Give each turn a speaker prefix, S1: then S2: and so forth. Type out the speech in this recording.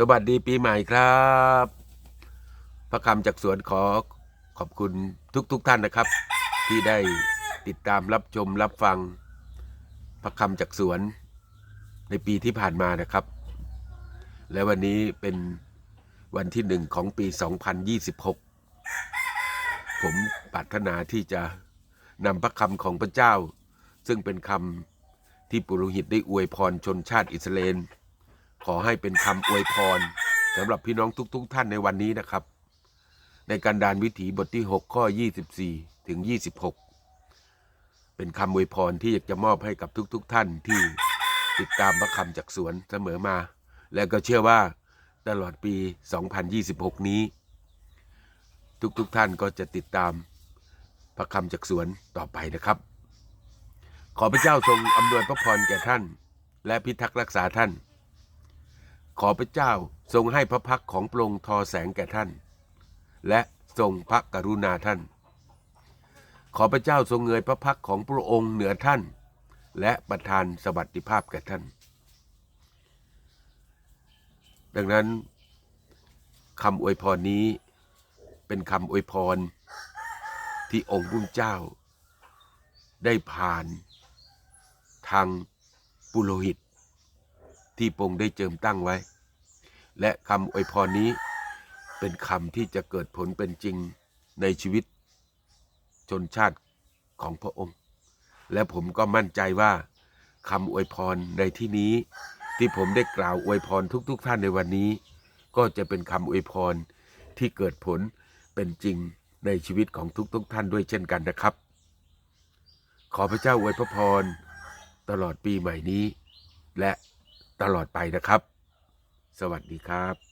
S1: สวัสดีปีใหม่ครับ พระคำจากสวนขอขอบคุณทุกๆทท่านนะครับ ที่ได้ติดตามรับชมรับฟัง พระคำจากสวนในปีที่ผ่านมานะครับ และวันนี้เป็นวันที่หนึ่งของปี 2026 ผมปรารถนาที่จะนำพระคำของพระเจ้า ซึ่งเป็นคำที่ปุโรหิตได้อวยพรชนชาติอิสราเอล ขอให้เป็นคำอวยพรสำหรับพี่น้องทุกๆท่านในวันนี้นะครับ ในการดานวิถีบทที่ 6 ข้อ 24 ถึง 26 เป็นคำอวยพรที่อยากจะมอบให้กับทุกๆท่านที่ติดตามพระคำจากสวนเสมอมา และก็เชื่อว่าตลอดปี 2026 นี้ ทุกๆท่านก็จะติดตามพระคำจากสวนต่อไปนะครับ ขอพระเจ้าทรงอำนวยพระพรแก่ท่าน และพิทักษ์รักษาท่าน ขอพระเจ้าทรงให้พระพักของพระองค์ทอแสงแก่ท่าน และทรงพระกรุณาท่าน ขอพระเจ้าทรงเงยพระพักของพระองค์เหนือท่าน และประทานสวัสดิภาพแก่ท่าน ดังนั้นคำอวยพรนี้เป็นคำอวยพรที่องค์พระเจ้า ได้ผ่านทางปุโรหิต ที่พระองค์ได้เจิมตั้งไว้ และคำอวยพรนี้เป็นคำที่จะเกิดผลเป็นจริงในชีวิต ชนชาติของพระองค์ และผมก็มั่นใจว่าคำอวยพรในที่นี้ ที่ผมได้กล่าวอวยพรทุก ๆทท่านในวันนี้ ก็จะเป็นคำอวยพรที่เกิดผลเป็นจริงในชีวิตของทุก ๆทท่านด้วยเช่นกันนะครับ ขอพระเจ้าอวยพระพรตลอดปีใหม่นี้ และ ตลอดไปนะครับ สวัสดีครับ